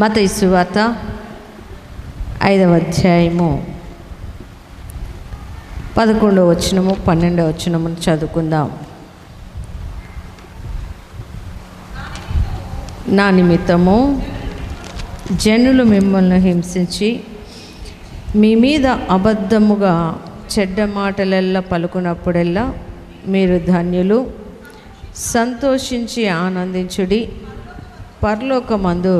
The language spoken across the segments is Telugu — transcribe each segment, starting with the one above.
మత ఇసువాత ఐదవ అధ్యాయము పదకొండవ వచనము పన్నెండవ వచనము చదువుకుందాం. నా నిమిత్తము జనులు మిమ్మల్ని హింసించి మీ మీద అబద్ధముగా చెడ్డ మాటలెల్లా పలుకున్నప్పుడెల్లా మీరు ధన్యులు సంతోషించి ఆనందించుడి. పరలోకమందు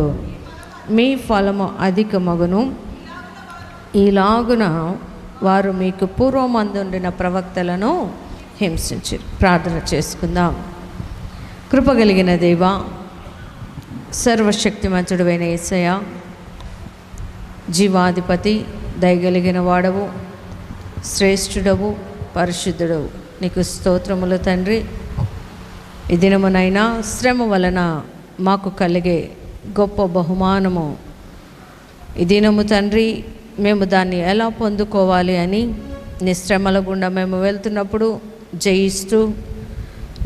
మీ ఫలము అధికమగును. ఈలాగున వారు మీకు పూర్వమందుండిన ప్రవక్తలను హింసించారు ప్రార్థన చేసుకుందాం. కృపగలిగిన దేవా సర్వశక్తిమంతుడైన ఏసయ జీవాధిపతి దయగలిగిన వాడవు శ్రేష్ఠుడవు పరిశుద్ధుడవు. నీకు స్తోత్రములు తండ్రి. ఈ దినమునైనా శ్రమ వలన మాకు కలిగే గొప్ప బహుమానము. ఈ దినము తండ్రి మేము దాన్ని ఎలా పొందుకోవాలి అని నిశ్రమల గుండా మేము వెళ్తున్నప్పుడు జయిస్తూ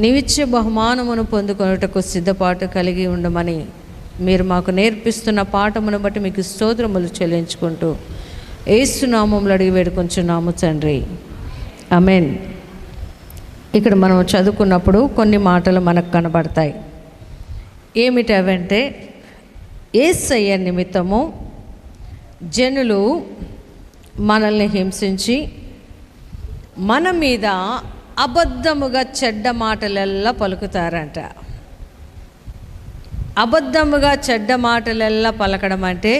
నీవిచ్చే బహుమానమును పొందుకొనుటకు సిద్ధపాటు కలిగి ఉండమని మీరు మాకు నేర్పిస్తున్న పాఠమును బట్టి మీకు స్తోత్రములు చెల్లించుకుంటూ ఏసునామంలో అడిగి వేడుకొంచున్నాము తండ్రి. అమెన్ ఇక్కడ మనం చదువుకున్నప్పుడు కొన్ని మాటలు మనకు కనబడతాయి. ఏమిటవంటే ఏసయ్య నిమిత్తము జనులు మనల్ని హింసించి మన మీద అబద్ధముగా చెడ్డ మాటలెల్లా పలుకుతారంట. అబద్ధముగా చెడ్డ మాటలెల్లా పలకడం అంటే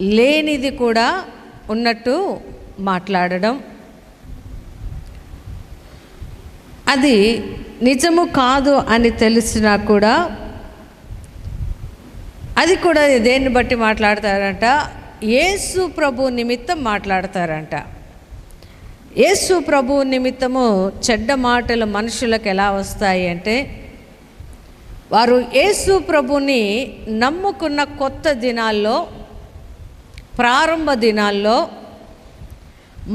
లేనిది కూడా ఉన్నట్టు మాట్లాడడం. అది నిజము కాదు అని తెలిసినా కూడా అది కూడా దేన్ని బట్టి మాట్లాడతారంట? యేసు ప్రభు నిమిత్తం మాట్లాడతారంట. యేసు ప్రభు నిమిత్తము చెడ్డ మాటలు మనుషులకు ఎలా వస్తాయి అంటే వారు యేసు ప్రభుని నమ్ముకున్న కొత్త దినాల్లో ప్రారంభ దినాల్లో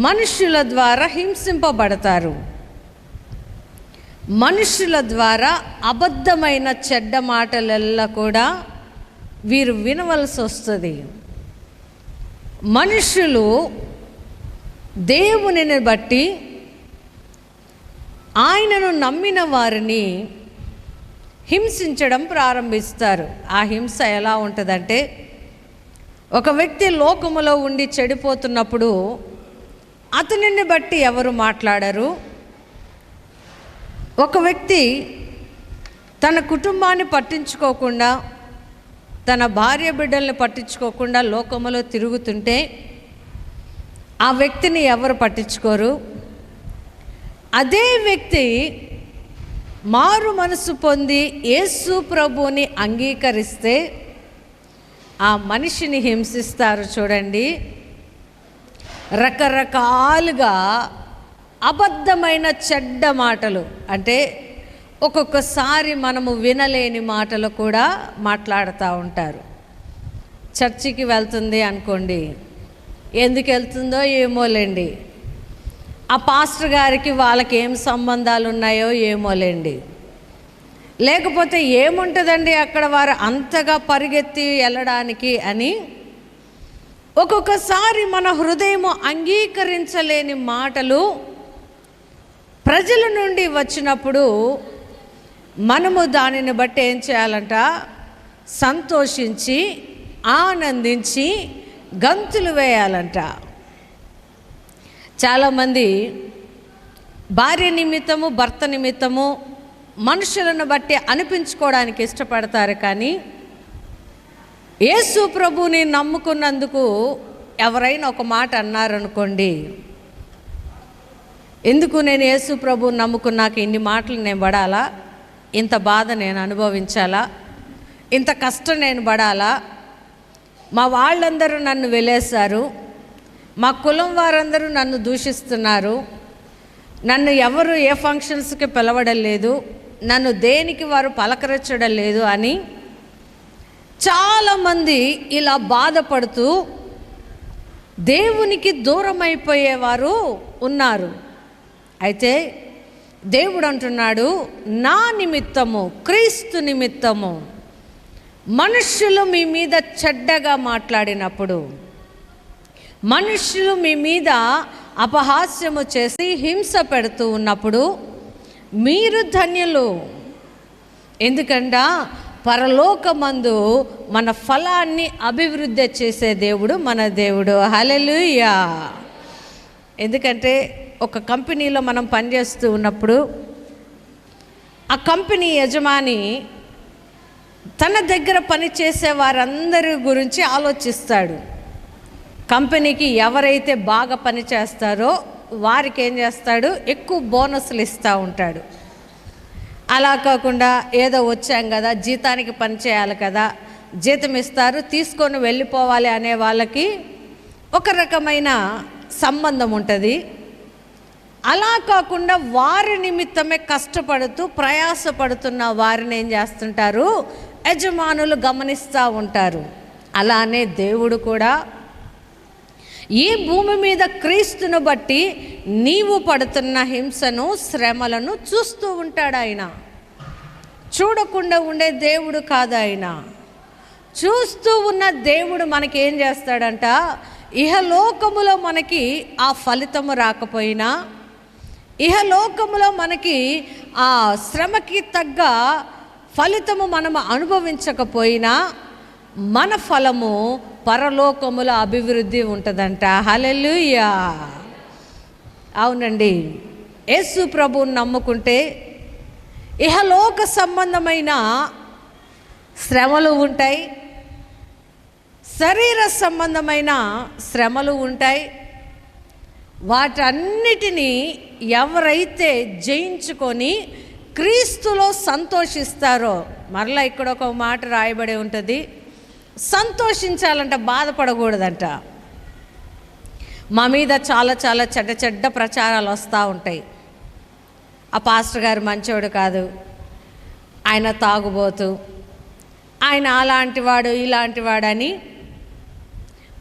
మనుషుల ద్వారా హింసింపబడతారు. మనుషుల ద్వారా అబద్ధమైన చెడ్డ మాటలల్లో కూడా వీరు వినవలసి వస్తుంది. మనుషులు దేవునిని బట్టి ఆయనను నమ్మిన వారిని హింసించడం ప్రారంభిస్తారు. ఆ హింస ఎలా ఉంటుందంటే ఒక వ్యక్తి లోకములో ఉండి చెడిపోతున్నప్పుడు అతనిని బట్టి ఎవరు మాట్లాడరు? ఒక వ్యక్తి తన కుటుంబాన్ని పట్టించుకోకుండా తన భార్య బిడ్డల్ని పట్టించుకోకుండా లోకములో తిరుగుతుంటే ఆ వ్యక్తిని ఎవరు పట్టించుకోరు? అదే వ్యక్తి మారు మనసు పొంది యేసు ప్రభుని అంగీకరిస్తే ఆ మనిషిని హింసిస్తారు చూడండి. రకరకాలుగా అబద్ధమైన చెడ్డ మాటలు అంటే ఒక్కొక్కసారి మనము వినలేని మాటలు కూడా మాట్లాడుతూ ఉంటారు. చర్చికి వెళ్తుంది అనుకోండి ఎందుకు వెళ్తుందో ఏమోలేండి. ఆ పాస్టర్ గారికి వాళ్ళకి ఏం సంబంధాలు ఉన్నాయో ఏమోలేండి. లేకపోతే ఏముంటుందండి అక్కడ వారు అంతగా పరిగెత్తి వెళ్ళడానికి అని? ఒక్కొక్కసారి మన హృదయము అంగీకరించలేని మాటలు ప్రజల నుండి వచ్చినప్పుడు మనము దానిని బట్టి ఏం చేయాలంట? సంతోషించి ఆనందించి గంతులు వేయాలంట. చాలామంది భార్య నిమిత్తము భర్త నిమిత్తము మనుషులను బట్టి అనిపించుకోవడానికి ఇష్టపడతారు కానీ యేసు ప్రభుని నమ్ముకున్నందుకు ఎవరైనా ఒక మాట అన్నారనుకోండి ఎందుకు నేను యేసు ప్రభు నమ్ముకున్నాక ఇన్ని మాటలు నేను పడాలా? ఇంత బాధ నేను అనుభవించాలా? ఇంత కష్టం నేను పడాలా? మా వాళ్ళందరూ నన్ను వెళ్ళేశారు మా కులం వారందరూ నన్ను దూషిస్తున్నారు. నన్ను ఎవరు ఏ ఫంక్షన్స్కి పిలవడం లేదు నన్ను దేనికి వారు పలకరించడం లేదు అని చాలామంది ఇలా బాధపడుతూ దేవునికి దూరం అయిపోయేవారు ఉన్నారు. అయితే దేవుడు అంటున్నాడు నా నిమిత్తము క్రీస్తు నిమిత్తము. మనుష్యులు మీ మీద చెడ్డగా మాట్లాడినప్పుడు మనుష్యులు మీ మీద అపహాస్యము చేసి హింస పెడుతూ ఉన్నప్పుడు మీరు ధన్యులు. ఎందుకంటే పరలోకమందు మన ఫలాన్ని అభివృద్ధి చేసే దేవుడు మన దేవుడు. హలెలుయా ఎందుకంటే ఒక కంపెనీలో మనం పనిచేస్తూ ఉన్నప్పుడు ఆ కంపెనీ యజమాని తన దగ్గర పనిచేసే వారందరి గురించి ఆలోచిస్తాడు. కంపెనీకి ఎవరైతే బాగా పని చేస్తారో వారికి ఏం చేస్తాడు? ఎక్కువ బోనస్లు ఇస్తూ ఉంటాడు. అలా కాకుండా ఏదో వచ్చాం కదా జీతానికి పని చేయాలి కదా జీతం ఇస్తారు తీసుకొని వెళ్ళిపోవాలి అనే వాళ్ళకి ఒక రకమైన సంబంధం ఉంటుంది. అలా కాకుండా వారి నిమిత్తమే కష్టపడుతూ ప్రయాసపడుతున్న వారిని ఏం చేస్తుంటారు? యజమానులు గమనిస్తూ ఉంటారు. అలానే దేవుడు కూడా ఈ భూమి మీద క్రీస్తును బట్టి నీవు పడుతున్న హింసను శ్రమలను చూస్తూ ఉంటాడు ఆయన. చూడకుండా ఉండే దేవుడు కాదు ఆయన. చూస్తూ ఉన్న దేవుడు మనకి ఏం చేస్తాడంట? ఇహలోకములో మనకి ఆ ఫలితము రాకపోయినా ఇహలోకములో మనకి ఆ శ్రమకి తగ్గ ఫలితము మనము అనుభవించకపోయినా మన ఫలము పరలోకములో అభివృద్ధి ఉంటుందంట. హలెలుయా అవునండి. యేసు ప్రభువుని నమ్ముకుంటే ఇహలోక సంబంధమైన శ్రమలు ఉంటాయి. శరీర సంబంధమైన శ్రమలు ఉంటాయి. వాటన్నిటినీ ఎవరైతే జయించుకొని క్రీస్తులో సంతోషిస్తారో మరలా ఇక్కడ ఒక మాట రాయబడి ఉంటుంది సంతోషించాలంట బాధపడకూడదంట. మా మీద చాలా చాలా చెడ్డ చెడ్డ ప్రచారాలు వస్తూ ఉంటాయి. ఆ పాస్టర్ గారు మంచోడు కాదు ఆయన తాగుబోతు ఆయన అలాంటి వాడు ఇలాంటి వాడని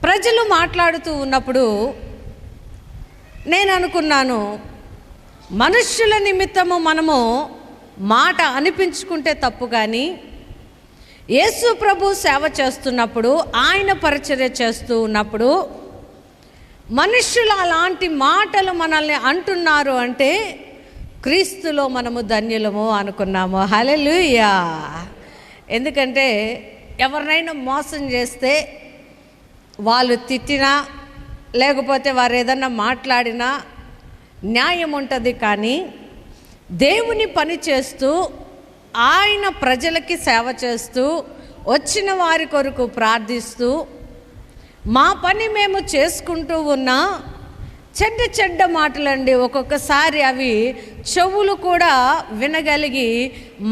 ప్రజలు మాట్లాడుతూ ఉన్నప్పుడు నేను అనుకున్నాను మనుష్యుల నిమిత్తము మనము మాట అనిపించుకుంటే తప్పు కానీ యేసు ప్రభు సేవ చేస్తున్నప్పుడు ఆయన పరిచర్య చేస్తూ ఉన్నప్పుడు మనుష్యులు అలాంటి మాటలు మనల్ని అంటున్నారు అంటే క్రీస్తులో మనము ధన్యులము అనుకున్నాము. హలెలుయా ఎందుకంటే ఎవరినైనా మోసం చేస్తే వాళ్ళు తిట్టినా లేకపోతే వారు ఏదన్నా మాట్లాడినా న్యాయం ఉంటుంది కానీ దేవుని పని చేస్తూ ఆయన ప్రజలకి సేవ చేస్తూ వచ్చిన వారి కొరకు ప్రార్థిస్తూ మా పని మేము చేసుకుంటూ ఉన్నా చెడ్డ చెడ్డ మాటలండి. ఒక్కొక్కసారి అవి చెవులు కూడా వినగలిగి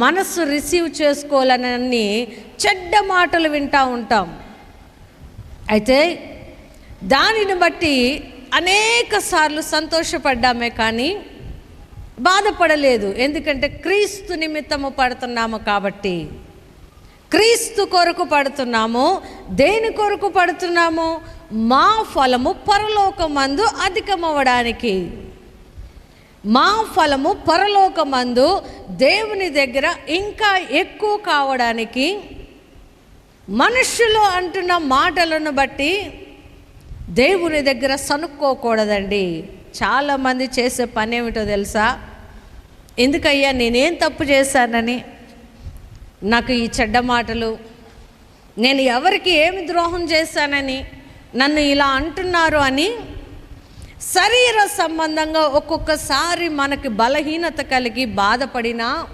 మనసు రిసీవ్ చేసుకోవాలని చెడ్డ మాటలు వింటూ ఉంటాం. అయితే దానిని బట్టి అనేక సార్లు సంతోషపడ్డామే కానీ బాధపడలేదు. ఎందుకంటే క్రీస్తు నిమిత్తము పడుతున్నాము కాబట్టి. క్రీస్తు కొరకు పడుతున్నాము. దేని కొరకు పడుతున్నాము? మా ఫలము పరలోకమందు అధికమవ్వడానికి. మా ఫలము పరలోకమందు దేవుని దగ్గర ఇంకా ఎక్కువ కావడానికి. మనుషులు అంటున్న మాటలను బట్టి దేవుని దగ్గర సనుక్కోకూడదండి. చాలామంది చేసే పని ఏమిటో తెలుసా? ఎందుకయ్యా నేనేం తప్పు చేశానని? నాకు ఈ చెడ్డ మాటలు నేను ఎవరికి ఏమి ద్రోహం చేశానని నన్ను ఇలా అంటున్నారు అని శరీర సంబంధంగా ఒక్కొక్కసారి మనకి బలహీనత కలిగి బాధపడినా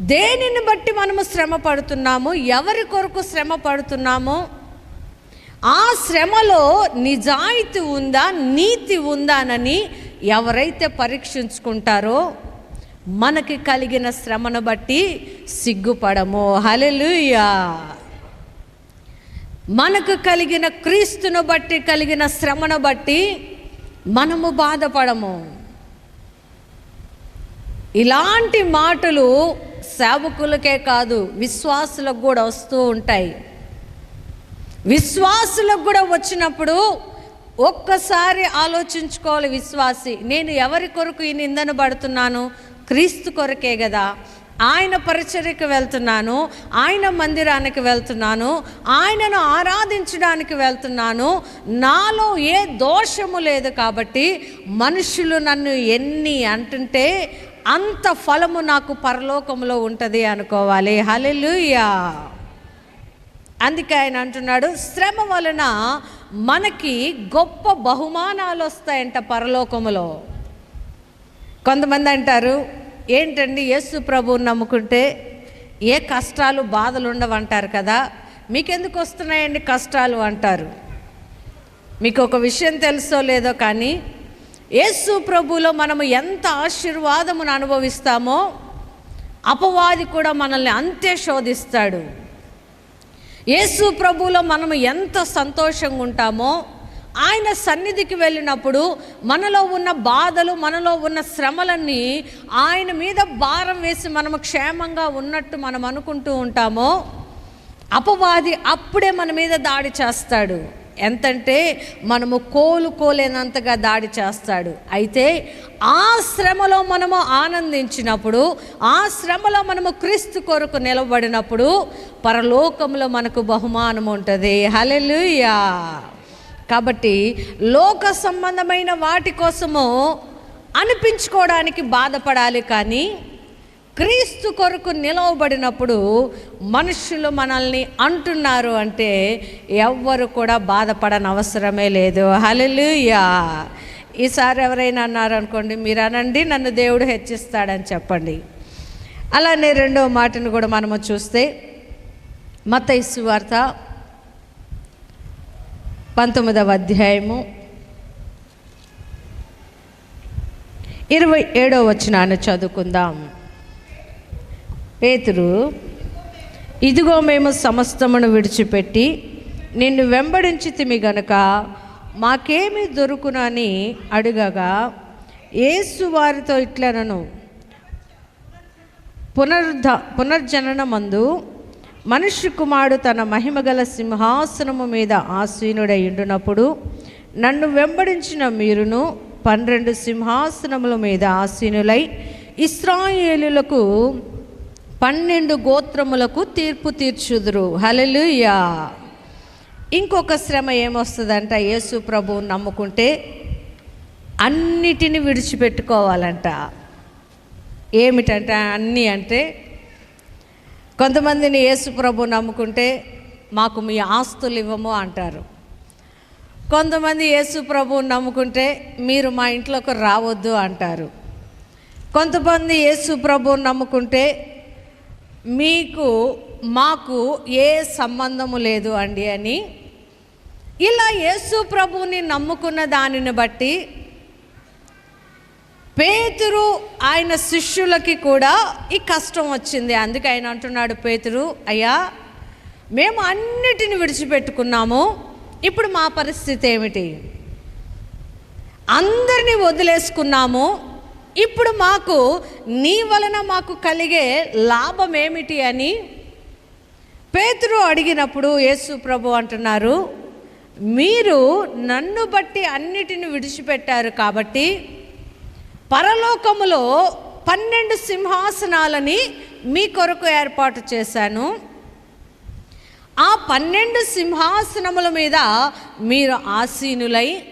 దేనిని బట్టి మనము శ్రమ పడుతున్నాము ఎవరి కొరకు శ్రమ పడుతున్నామో ఆ శ్రమలో నిజాయితీ ఉందా నీతి ఉందానని ఎవరైతే పరీక్షించుకుంటారో మనకి కలిగిన శ్రమను బట్టి సిగ్గుపడము. హలెలుయా మనకు కలిగిన క్రీస్తును బట్టి కలిగిన శ్రమను బట్టి మనము బాధపడము. ఇలాంటి మాటలు సేవకులకే కాదు విశ్వాసులకు కూడా వస్తూ ఉంటాయి. విశ్వాసులకు కూడా వచ్చినప్పుడు ఒక్కసారి ఆలోచించుకోవాలి విశ్వాసి. నేను ఎవరి కొరకు ఈ నిందన పడుతున్నాను? క్రీస్తు కొరకే కదా ఆయన పరిచర్యకు వెళ్తున్నాను ఆయన మందిరానికి వెళ్తున్నాను ఆయనను ఆరాధించడానికి వెళ్తున్నాను. నాలో ఏ దోషము లేదు కాబట్టి మనుషులు నన్ను ఎన్ని అంటుంటే అంత ఫలము నాకు పరలోకంలో ఉంటుంది అనుకోవాలి. హలెలుయా అందుకే ఆయన అంటున్నాడు శ్రమ వలన మనకి గొప్ప బహుమానాలు వస్తాయంట పరలోకములో. కొంతమంది అంటారు ఏంటండి యేసు ప్రభువుని నమ్ముకుంటే ఏ కష్టాలు బాధలు ఉండవంటారు కదా మీకెందుకు వస్తున్నాయండి కష్టాలు? అంటారు. మీకు ఒక విషయం తెలుసో లేదో కానీ యేసు ప్రభులో మనము ఎంత ఆశీర్వాదమును అనుభవిస్తామో అపవాది కూడా మనల్ని అంతే శోధిస్తాడు. యేసు ప్రభులో మనము ఎంత సంతోషంగా ఉంటామో ఆయన సన్నిధికి వెళ్ళినప్పుడు మనలో ఉన్న బాధలు మనలో ఉన్న శ్రమలన్నీ ఆయన మీద భారం వేసి మనము క్షేమంగా ఉన్నట్టు మనం అనుకుంటూ ఉంటామో అపవాది అప్పుడే మన మీద దాడి చేస్తాడు. ఎంతంటే మనము కోలుకోలేనంతగా దాడి చేస్తాడు. అయితే ఆ శ్రమలో మనము ఆనందించినప్పుడు ఆ శ్రమలో మనము క్రీస్తు కొరకు నిలబడినప్పుడు పరలోకంలో మనకు బహుమానం ఉంటుంది. హలెలుయా కాబట్టి లోక సంబంధమైన వాటి కోసము అనిపించుకోవడానికి బాధపడాలి కానీ క్రీస్తు కొరకు నిలవబడినప్పుడు మనుషులు మనల్ని అంటున్నారు అంటే ఎవ్వరు కూడా బాధపడని అవసరమే లేదు. హలలుయా ఈసారి ఎవరైనా అన్నారనుకోండి మీరు అనండి నన్ను దేవుడు హెచ్చిస్తాడని చెప్పండి. అలానే రెండవ మాటను కూడా మనము చూస్తే మత వార్త పంతొమ్మిదవ అధ్యాయము ఇరవై ఏడవ వచ్చినాన్ని చదువుకుందాం. పేతురు ఇదిగో మేము సమస్తమును విడిచిపెట్టి నిన్ను వెంబడించి తిమి గనుక మాకేమి దొరుకునని అడుగగా ఏసు వారితో ఇట్లనను పునరుద్ధ పునర్జననమందు మనుష్య కుమారుడు తన మహిమగల సింహాసనము మీద ఆసీనుడై ఉండునప్పుడు నన్ను వెంబడించిన మీరును పన్నెండు సింహాసనముల మీద ఆసీనులై ఇస్రాయేలులకు పన్నెండు గోత్రములకు తీర్పు తీర్చుదురు. హలలుయా ఇంకొక శ్రమ ఏమొస్తుందంట? యేసు ప్రభువు నమ్ముకుంటే అన్నిటిని విడిచిపెట్టుకోవాలంట. ఏమిటంట అన్నీ అంటే కొంతమందిని యేసు ప్రభు నమ్ముకుంటే మాకు మీ ఆస్తులు ఇవ్వము అంటారు. కొంతమంది యేసు ప్రభువు నమ్ముకుంటే మీరు మా ఇంట్లోకి రావద్దు అంటారు. కొంతమంది యేసు ప్రభువు నమ్ముకుంటే మీకు మాకు ఏ సంబంధము లేదు అండి అని. ఇలా యేసు ప్రభువుని నమ్ముకున్న దానిని బట్టి పేతురు ఆయన శిష్యులకి కూడా ఈ కష్టం వచ్చింది. అందుకే ఆయన అంటున్నాడు పేతురు అయ్యా మేము అన్నిటిని విడిచిపెట్టుకున్నాము. ఇప్పుడు మా పరిస్థితి ఏమిటి? అందరినీ వదిలేసుకున్నాము. ఇప్పుడు మాకు నీ వలన మాకు కలిగే లాభం ఏమిటి అని పేతురు అడిగినప్పుడు యేసు ప్రభు అంటున్నారు మీరు నన్ను బట్టి అన్నిటిని విడిచిపెట్టారు కాబట్టి పరలోకములో పన్నెండు సింహాసనాలని మీ కొరకు ఏర్పాటు చేశాను. ఆ పన్నెండు సింహాసనముల మీద మీరు ఆసీనులై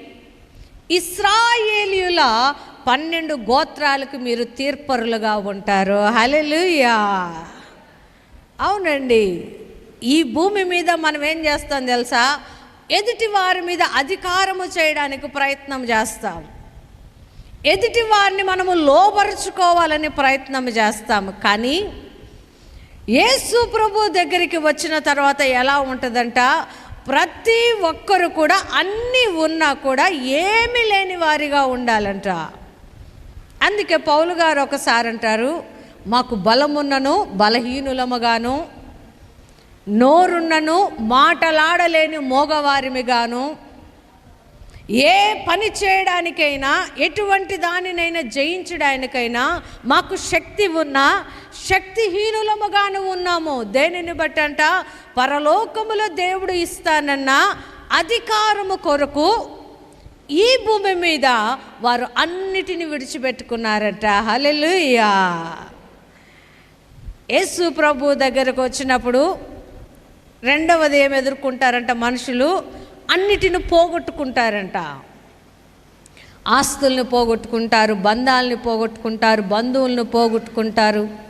ఇస్రాయేలీయుల పన్నెండు గోత్రాలకు మీరు తీర్పరులుగా ఉంటారు. హలెలుయా అవునండి. ఈ భూమి మీద మనం ఏం చేస్తాం తెలుసా? ఎదుటి వారి మీద అధికారము చేయడానికి ప్రయత్నం చేస్తాం. ఎదుటి వారిని మనము లోపరుచుకోవాలని ప్రయత్నం చేస్తాము కానీ యేసు ప్రభు దగ్గరికి వచ్చిన తర్వాత ఎలా ఉంటుందంట? ప్రతి ఒక్కరు కూడా అన్నీ ఉన్నా కూడా ఏమీ లేని వారిగా ఉండాలంట. అందుకే పౌలు గారు ఒకసారి అంటారు మాకు బలమున్నను బలహీనులముగాను నోరున్నను మాటలాడలేని మోగవారిమిగాను ఏ పని చేయడానికైనా ఎటువంటి దానినైనా జయించడానికైనా మాకు శక్తి ఉన్నా శక్తిహీనులముగాను ఉన్నాము. దేనిని బట్టి అంట పరలోకములో దేవుడు ఇస్తానన్న అధికారము కొరకు ఈ భూమి మీద వారు అన్నిటిని విడిచిపెట్టుకున్నారట. హలెలుయా యేసు ప్రభు దగ్గరకు వచ్చినప్పుడు రెండవది ఏమి ఎదుర్కొంటారంట మనుషులు? అన్నిటిని పోగొట్టుకుంటారంట. ఆస్తుల్ని పోగొట్టుకుంటారు బంధాలని పోగొట్టుకుంటారు బంధువులను పోగొట్టుకుంటారు.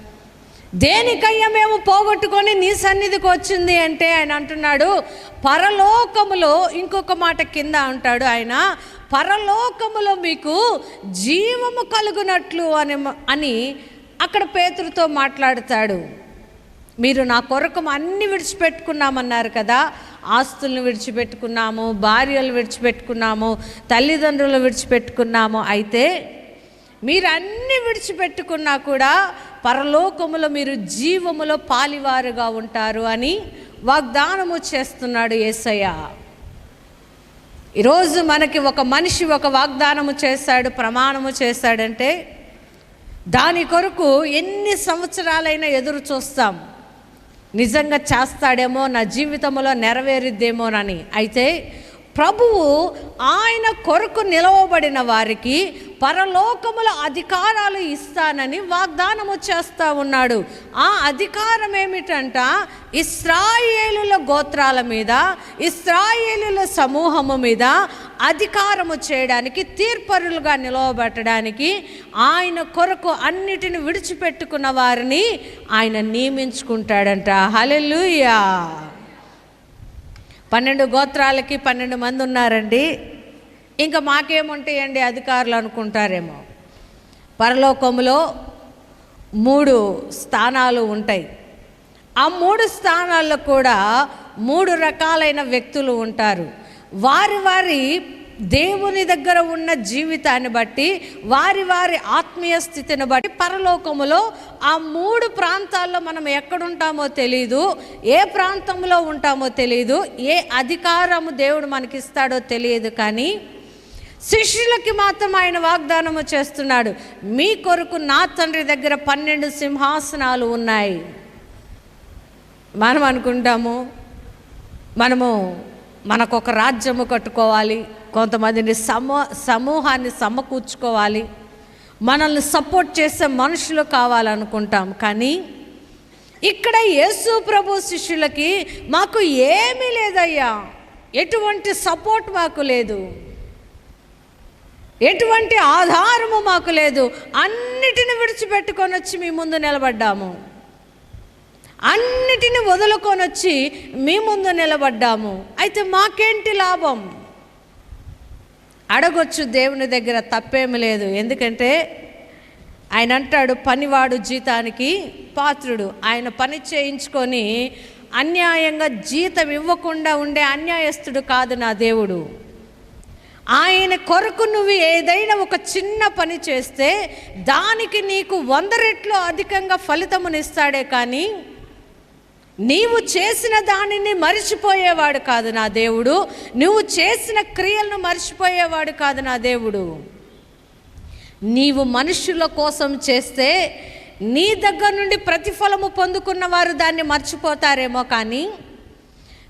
దేనికయ్యా మేము పోగొట్టుకొని నీ సన్నిధికి వచ్చింది అంటే ఆయన అంటున్నాడు పరలోకములో ఇంకొక మాట కింద అంటాడు ఆయన పరలోకములో మీకు జీవము కలుగునట్లు అని అని అక్కడ పేతురుతో మాట్లాడతాడు. మీరు నా కొరకు అన్ని విడిచిపెట్టుకున్నామన్నారు కదా ఆస్తులను విడిచిపెట్టుకున్నాము భార్యలు విడిచిపెట్టుకున్నాము తల్లిదండ్రులు విడిచిపెట్టుకున్నాము. అయితే మీరు అన్ని విడిచిపెట్టుకున్నా కూడా పరలోకములో మీరు జీవములో పాలివారుగా ఉంటారు అని వాగ్దానము చేస్తున్నాడు యేసయ్య ఈరోజు మనకి ఒక మనిషి ఒక వాగ్దానము చేశాడు ప్రమాణము చేశాడంటే దాని కొరకు ఎన్ని సంవత్సరాలైనా ఎదురు చూస్తాం. నిజంగా చేస్తాడేమో నా జీవితంలో నెరవేరుద్దేమోనని. అయితే ప్రభువు ఆయన కొరకు నిలవబడిన వారికి పరలోకముల అధికారాలు ఇస్తానని వాగ్దానము చేస్తూ ఉన్నాడు. ఆ అధికారం ఏమిటంట? ఇస్రాయేలుల గోత్రాల మీద ఇస్రాయేలుల సమూహము మీద అధికారము చేయడానికి తీర్పరులుగా నిలవబెట్టడానికి ఆయన కొరకు అన్నిటిని విడిచిపెట్టుకున్న వారిని ఆయన నియమించుకుంటాడంట. హలెలుయా పన్నెండు గోత్రాలకి పన్నెండు మంది ఉన్నారండి ఇంకా మాకేముంటాయండి అధికారులు అనుకుంటారేమో. పరలోకములో మూడు స్థానాలు ఉంటాయి. ఆ మూడు స్థానాల్లో కూడా మూడు రకాలైన వ్యక్తులు ఉంటారు. వారి వారి దేవుని దగ్గర ఉన్న జీవితాన్ని బట్టి వారి వారి ఆత్మీయ స్థితిని బట్టి పరలోకములో ఆ మూడు ప్రాంతాల్లో మనం ఎక్కడుంటామో తెలియదు ఏ ప్రాంతంలో ఉంటామో తెలియదు ఏ అధికారము దేవుడు మనకిస్తాడో తెలియదు కానీ శిష్యులకి మాత్రం ఆయన వాగ్దానము చేస్తున్నాడు మీ కొరకు నా తండ్రి దగ్గర పన్నెండు సింహాసనాలు ఉన్నాయి. మనం అనుకుంటాము మనము మనకు ఒక రాజ్యము కట్టుకోవాలి. కొంతమందిని సమ సమూహాన్ని సమకూర్చుకోవాలి. మనల్ని సపోర్ట్ చేసే మనుషులు కావాలనుకుంటాం. కానీ ఇక్కడ యేసు ప్రభు శిష్యులకి మాకు ఏమీ లేదయ్యా. ఎటువంటి సపోర్ట్ మాకు లేదు. ఎటువంటి ఆధారము మాకు లేదు. అన్నిటిని విడిచిపెట్టుకొని వచ్చి మీ ముందు నిలబడ్డాము. అన్నిటిని వదులుకొని వచ్చి మీ ముందు నిలబడ్డాము. అయితే మాకేంటి లాభం? అడగొచ్చు దేవుని దగ్గర తప్పేమి లేదు. ఎందుకంటే ఆయన అంటాడు పనివాడు జీతానికి పాత్రుడు. ఆయన పని చేయించుకొని అన్యాయంగా జీతం ఇవ్వకుండా ఉండే అన్యాయస్తుడు కాదు నా దేవుడు. ఆయన కొరకు నువ్వు ఏదైనా ఒక చిన్న పని చేస్తే దానికి నీకు వంద రెట్లు అధికంగా ఫలితమునిస్తాడే కానీ నీవు చేసిన దానిని మర్చిపోయేవాడు కాదు నా దేవుడు. నువ్వు చేసిన క్రియలను మర్చిపోయేవాడు కాదు నా దేవుడు. నీవు మనుషుల కోసం చేస్తే నీ దగ్గర నుండి ప్రతిఫలము పొందుకున్న వారు దాన్ని మర్చిపోతారేమో కానీ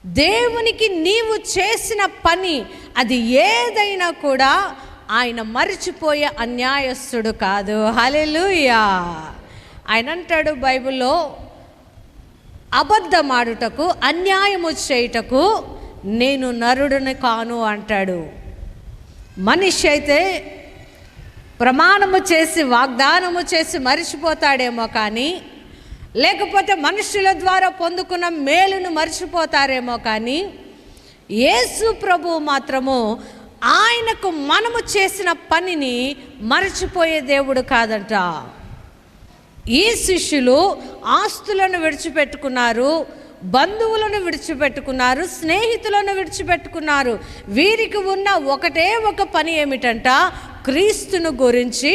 దేవునికి నీవు చేసిన పని అది ఏదైనా కూడా ఆయన మర్చిపోయే అన్యాయస్తుడు కాదు. హలెలుయా ఆయన అంటాడు బైబిల్లో అబద్ధమాడుటకు అన్యాయము చేయుటకు నేను నరుడిని కాను అంటాడు. మనిషి అయితే ప్రమాణము చేసి వాగ్దానము చేసి మరిచిపోతాడేమో కానీ లేకపోతే మనుషుల ద్వారా పొందుకున్న మేలును మరిచిపోతారేమో కానీ యేసు ప్రభు మాత్రము ఆయనకు మనము చేసిన పనిని మర్చిపోయే దేవుడు కాదంట. ఈ శిష్యులు ఆస్తులను విడిచిపెట్టుకున్నారు బంధువులను విడిచిపెట్టుకున్నారు స్నేహితులను విడిచిపెట్టుకున్నారు. వీరికి ఉన్న ఒకటే ఒక పని ఏమిటంట? క్రీస్తును గురించి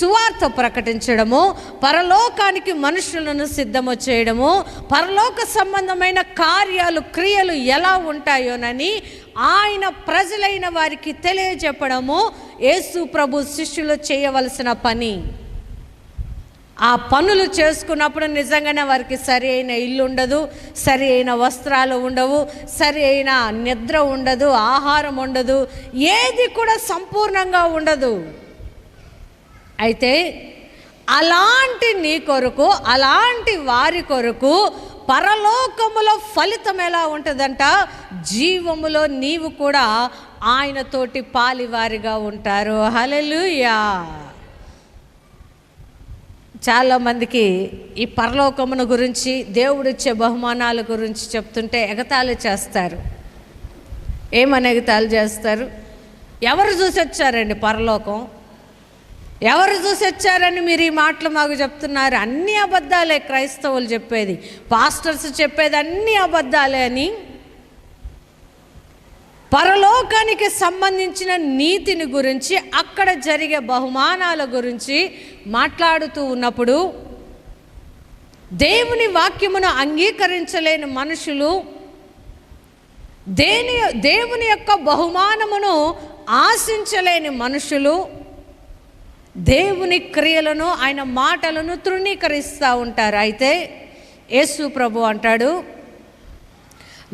సువార్త ప్రకటించడము పరలోకానికి మనుషులను సిద్ధము చేయడము పరలోక సంబంధమైన కార్యాలు క్రియలు ఎలా ఉంటాయోనని ఆయన ప్రజలైన వారికి తెలియజెప్పడము. యేసు ప్రభు శిష్యులు చేయవలసిన పని. ఆ పనులు చేసుకున్నప్పుడు నిజంగానే వారికి సరి అయిన ఇల్లు ఉండదు సరి అయిన వస్త్రాలు ఉండవు సరి అయిన నిద్ర ఉండదు ఆహారం ఉండదు ఏది కూడా సంపూర్ణంగా ఉండదు. అయితే అలాంటి నీ కొరకు అలాంటి వారి కొరకు పరలోకములో ఫలితం ఎలా ఉంటుందంట? జీవములో నీవు కూడా ఆయనతోటి పాలివారిగా ఉంటారు. హలెలుయా చాలామందికి ఈ పరలోకమును గురించి దేవుడిచ్చే బహుమానాల గురించి చెప్తుంటే ఎగతాళి చేస్తారు. ఏమని ఎగతాళి చేస్తారు? ఎవరు చూసి వచ్చారండి పరలోకం? ఎవరు చూసి వచ్చారని మీరు ఈ మాటలు మాకు చెప్తున్నారు? అన్ని అబద్ధాలే క్రైస్తవులు చెప్పేది. పాస్టర్స్ చెప్పేది అన్ని అబద్ధాలే అని పరలోకానికి సంబంధించిన నీతిని గురించి అక్కడ జరిగే బహుమానాల గురించి మాట్లాడుతూ ఉన్నప్పుడు దేవుని వాక్యమును అంగీకరించలేని మనుషులు దేని దేవుని యొక్క బహుమానమును ఆశించలేని మనుషులు దేవుని క్రియలను ఆయన మాటలను తృణీకరిస్తూ ఉంటారు. అయితే యేసు ప్రభు అంటాడు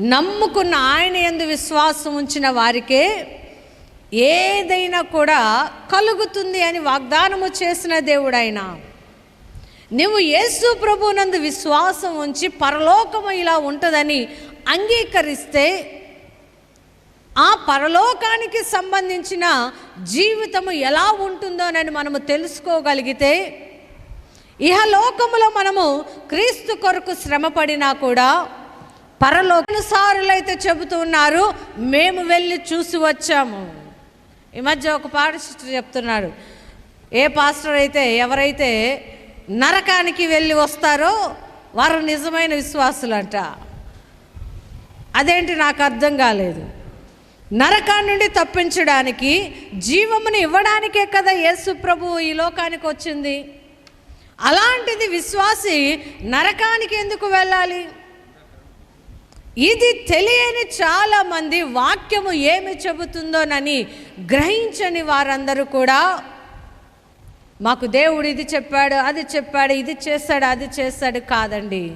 నమ్ముకున్న ఆయన ఎందు విశ్వాసం ఉంచిన వారికే ఏదైనా కూడా కలుగుతుంది అని వాగ్దానము చేసిన దేవుడైనా. నువ్వు యేసు ప్రభునందు విశ్వాసం ఉంచి పరలోకము ఇలా ఉంటుందని అంగీకరిస్తే ఆ పరలోకానికి సంబంధించిన జీవితము ఎలా ఉంటుందోనని మనము తెలుసుకోగలిగితే ఇహలోకములో మనము క్రీస్తు కొరకు శ్రమపడినా కూడా పరలోకనుసారులైతే చెబుతున్నారు మేము వెళ్ళి చూసి వచ్చాము. ఈ మధ్య ఒక పాఠశాల చెప్తున్నాడు ఏ పాస్టర్ అయితే ఎవరైతే నరకానికి వెళ్ళి వస్తారో వారు నిజమైన విశ్వాసులంట. అదేంటి నాకు అర్థం కాలేదు. నరకాన్ని నుండి తప్పించడానికి జీవమును ఇవ్వడానికే కదా యేసు ప్రభు ఈ లోకానికి వచ్చింది. అలాంటిది విశ్వాసి నరకానికి ఎందుకు వెళ్ళాలి? ఇది తెలియని చాలామంది వాక్యము ఏమి చెబుతుందోనని గ్రహించని వారందరూ కూడా మాకు దేవుడు ఇది చెప్పాడు అది చెప్పాడు ఇది చేస్తాడు అది చేస్తాడు కాదండి.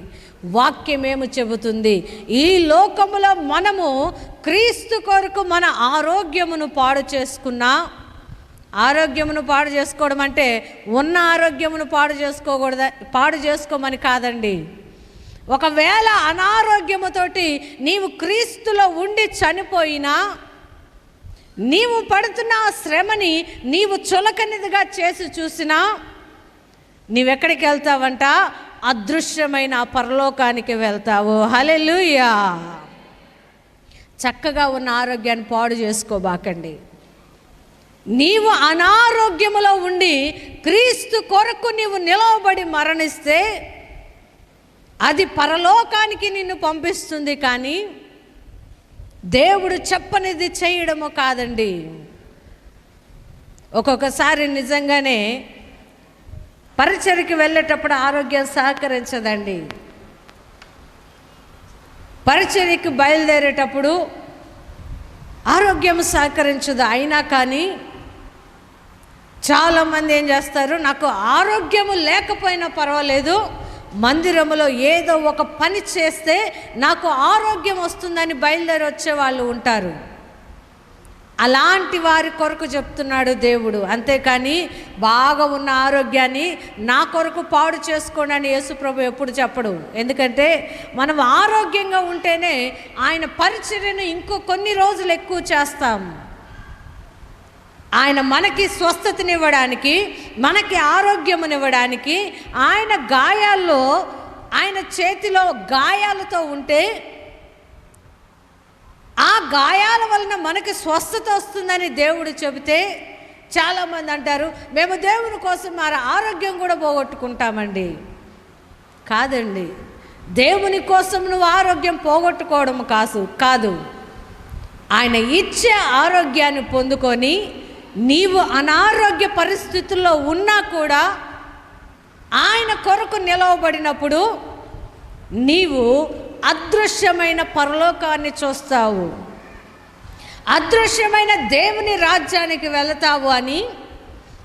వాక్యం ఏమి చెబుతుంది? ఈ లోకములో మనము క్రీస్తు కొరకు మన ఆరోగ్యమును పాడు చేసుకున్నా ఆరోగ్యమును పాడు చేసుకోవడం అంటే ఉన్న ఆరోగ్యమును పాడు చేసుకోకూడదా? పాడు చేసుకోమని కాదండి. ఒకవేళ అనారోగ్యముతోటి నీవు క్రీస్తులో ఉండి చనిపోయినా నీవు పడుతున్న ఆ శ్రమని నీవు చులకనిదిగా చేసి చూసినా నీవెక్కడికి వెళ్తావంట? అదృశ్యమైన పరలోకానికి వెళ్తావు. హలెలుయా చక్కగా ఉన్న ఆరోగ్యాన్ని పాడు చేసుకోబాకండి. నీవు అనారోగ్యములో ఉండి క్రీస్తు కొరకు నీవు నిలవబడి మరణిస్తే అది పరలోకానికి నిన్ను పంపిస్తుంది కానీ దేవుడు చెప్పనిది చేయడము కాదండి. ఒక్కొక్కసారి నిజంగానే పరిచయకి వెళ్ళేటప్పుడు ఆరోగ్యం సహకరించదండి. పరిచర్యకి బయలుదేరేటప్పుడు ఆరోగ్యం సహకరించదు. అయినా కానీ చాలామంది ఏం చేస్తారు నాకు ఆరోగ్యము లేకపోయినా పర్వాలేదు మందిరములో ఏదో ఒక పని చేస్తే నాకు ఆరోగ్యం వస్తుందని బయలుదేరి వచ్చే వాళ్ళు ఉంటారు. అలాంటి వారి కొరకు చెప్తున్నాడు దేవుడు. అంతేకాని బాగా ఉన్న ఆరోగ్యాన్ని నా కొరకు పాడు చేసుకోండి అని యేసుప్రభు ఎప్పుడు చెప్పడు. ఎందుకంటే మనం ఆరోగ్యంగా ఉంటేనే ఆయన పరిచర్యను ఇంకో కొన్ని రోజులు ఎక్కువ చేస్తాం. ఆయన మనకి స్వస్థతనివ్వడానికి మనకి ఆరోగ్యమునివ్వడానికి ఆయన గాయాల్లో ఆయన చేతిలో గాయాలతో ఉంటే ఆ గాయాల వలన మనకి స్వస్థత వస్తుందని దేవుడు చెబితే చాలామంది అంటారు మేము దేవుని కోసం మరి ఆరోగ్యం కూడా పోగొట్టుకుంటామండి. కాదండి. దేవుని కోసం నువ్వు ఆరోగ్యం పోగొట్టుకోవడం కాదు కాదు. ఆయన ఇచ్చే ఆరోగ్యాన్ని పొందుకొని నీవు అనారోగ్య పరిస్థితుల్లో ఉన్నా కూడా ఆయన కొరకు నిలవబడినప్పుడు నీవు అదృశ్యమైన పరలోకాన్ని చూస్తావు. అదృశ్యమైన దేవుని రాజ్యానికి వెళతావు అని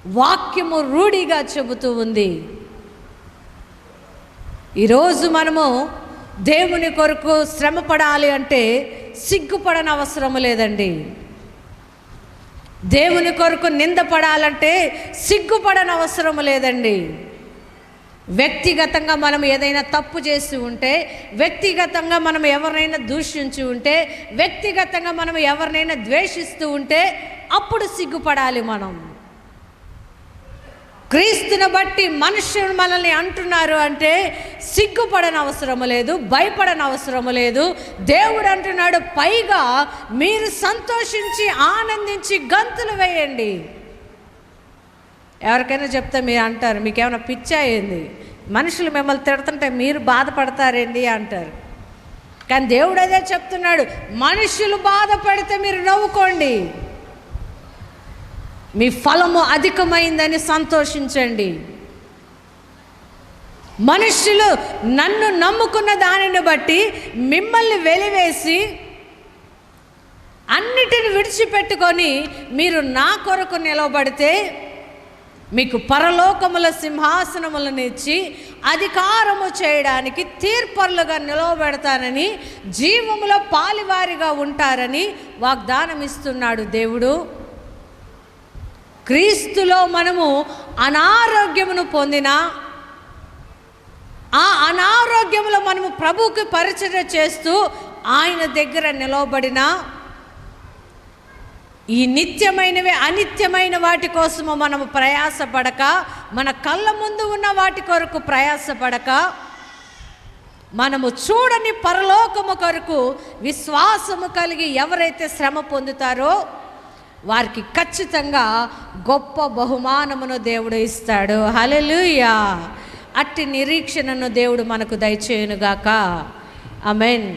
వాక్యము రూఢిగా చెబుతూ ఉంది. ఈరోజు మనము దేవుని కొరకు శ్రమపడాలి అంటే సిగ్గుపడని అవసరం లేదండి. దేవుని కొరకు నిందపడాలంటే సిగ్గుపడని అవసరం లేదండి. వ్యక్తిగతంగా మనం ఏదైనా తప్పు చేసి ఉంటే వ్యక్తిగతంగా మనం ఎవరినైనా దూషించి ఉంటే వ్యక్తిగతంగా మనం ఎవరినైనా ద్వేషిస్తూ ఉంటే అప్పుడు సిగ్గుపడాలి మనం. క్రీస్తుని బట్టి మనుషులు మనల్ని అంటున్నారు అంటే సిగ్గుపడని అవసరము లేదు భయపడని అవసరము లేదు. దేవుడు అంటున్నాడు పైగా మీరు సంతోషించి ఆనందించి గంతులు వేయండి. ఎవరికైనా చెప్తే మీరు అంటారు మీకేమైనా పిచ్చాయింది మనుషులు మిమ్మల్ని తిడుతుంటే మీరు బాధపడతారేంటి అంటారు. కానీ దేవుడు అదే చెప్తున్నాడు మనుషులు బాధపడితే మీరు నవ్వుకోండి. మీ ఫలము అధికమైందని సంతోషించండి. మనుషులు నన్ను నమ్ముకున్న దానిని బట్టి మిమ్మల్ని వెలివేసి అన్నిటిని విడిచిపెట్టుకొని మీరు నా కొరకు నిలబడితే మీకు పరలోకముల సింహాసనములనిచ్చి అధికారము చేయడానికి తీర్పర్లుగా నిలవబెడతానని జీవములో పాలివారిగా ఉంటారని వాగ్దానం ఇస్తున్నాడు దేవుడు. క్రీస్తులో మనము అనారోగ్యమును పొందిన ఆ అనారోగ్యంలో మనము ప్రభువుకి పరిచయం చేస్తూ ఆయన దగ్గర నిలవబడిన ఈ నిత్యమైనవి అనిత్యమైన వాటి కోసము మనము ప్రయాసపడక మన కళ్ళ ముందు ఉన్న వాటి కొరకు ప్రయాసపడక మనము చూడని పరలోకము కొరకు విశ్వాసము కలిగి ఎవరైతే శ్రమ పొందుతారో వారికి ఖచ్చితంగా గొప్ప బహుమానమును దేవుడు ఇస్తాడు. హలలుయా అట్టి నిరీక్షణను దేవుడు మనకు దయచేయునుగాక. అమెన్